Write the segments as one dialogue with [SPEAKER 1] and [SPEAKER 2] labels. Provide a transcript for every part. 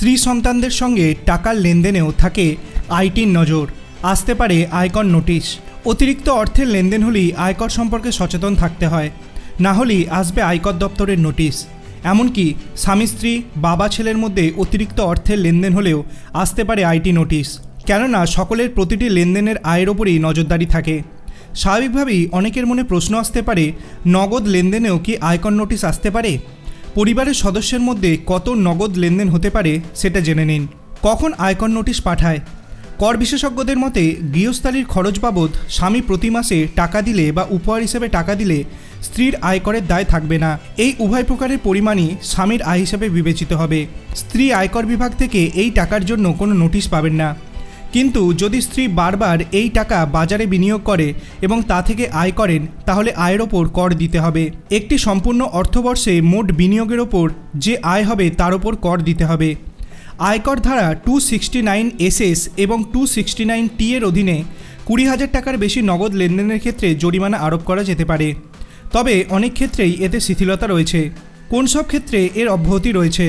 [SPEAKER 1] স্ত্রী সন্তানদের সঙ্গে টাকার লেনদেনেও থাকে আইটির নজর। আসতে পারে আয়কর নোটিশ। অতিরিক্ত অর্থের লেনদেন হলেই আয়কর সম্পর্কে সচেতন থাকতে হয়। না হলেই আসবে আয়কর দপ্তরের নোটিশ। এমনকি স্বামী স্ত্রী, বাবা ছেলের মধ্যে অতিরিক্ত অর্থের লেনদেন হলেও আসতে পারে আইটি নোটিশ। কেননা সকলের প্রতিটি লেনদেনের আয়ের ওপরেই নজরদারি থাকে। স্বাভাবিকভাবেই অনেকের মনে প্রশ্ন আসতে পারে, নগদ লেনদেনেও কি আয়কর নোটিশ আসতে পারে? পরিবারের সদস্যের মধ্যে কত নগদ লেনদেন হতে পারে সেটা জেনে নিন। কখন আয়কর নোটিশ পাঠায়? কর বিশেষজ্ঞদের মতে, গৃহস্থালির খরচ বাবদ স্বামী প্রতি মাসে টাকা দিলে বা উপহার হিসেবে টাকা দিলে স্ত্রীর আয়করের দায় থাকবে না। এই উভয় প্রকারের পরিমাণই স্বামীর আয় হিসেবে বিবেচিত হবে। স্ত্রী আয়কর বিভাগ থেকে এই টাকার জন্য কোনো নোটিশ পাবেন না। কিন্তু যদি স্ত্রী বারবার এই টাকা বাজারে বিনিয়োগ করে এবং তা থেকে আয় করেন, তাহলে আয়ের ওপর কর দিতে হবে। একটি সম্পূর্ণ অর্থবর্ষে মোট বিনিয়োগের ওপর যে আয় হবে, তার ওপর কর দিতে হবে। আয়কর ধারা টু সিক্সটি নাইন এসএস এবং টু সিক্সটি নাইন টি এর অধীনে কুড়ি হাজার টাকার বেশি নগদ লেনদেনের ক্ষেত্রে জরিমানা আরোপ করা যেতে পারে। তবে অনেক ক্ষেত্রেই এতে শিথিলতা রয়েছে। কোন সব ক্ষেত্রে এর অব্যাহতি রয়েছে?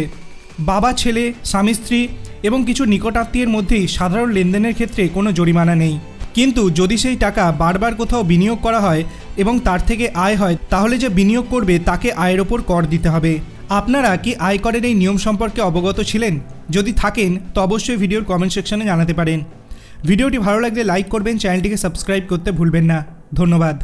[SPEAKER 1] বাবা, ছেলে, স্বামী, স্ত্রী এবং কিছু নিকটাত্মীয়ের মধ্যেই সাধারণ লেনদেনের ক্ষেত্রে কোনো জরিমানা নেই। কিন্তু যদি সেই টাকা বারবার কোথাও বিনিয়োগ করা হয় এবং তার থেকে আয় হয়, তাহলে যে বিনিয়োগ করবে তাকে আয়ের ওপর কর দিতে হবে। আপনারা কি আয়করের এই নিয়ম সম্পর্কে অবগত ছিলেন? যদি থাকেন, তো অবশ্যই ভিডিওর কমেন্ট সেকশনে জানাতে পারেন। ভিডিওটি ভালো লাগলে লাইক করবেন, চ্যানেলটিকে সাবস্ক্রাইব করতে ভুলবেন না। ধন্যবাদ।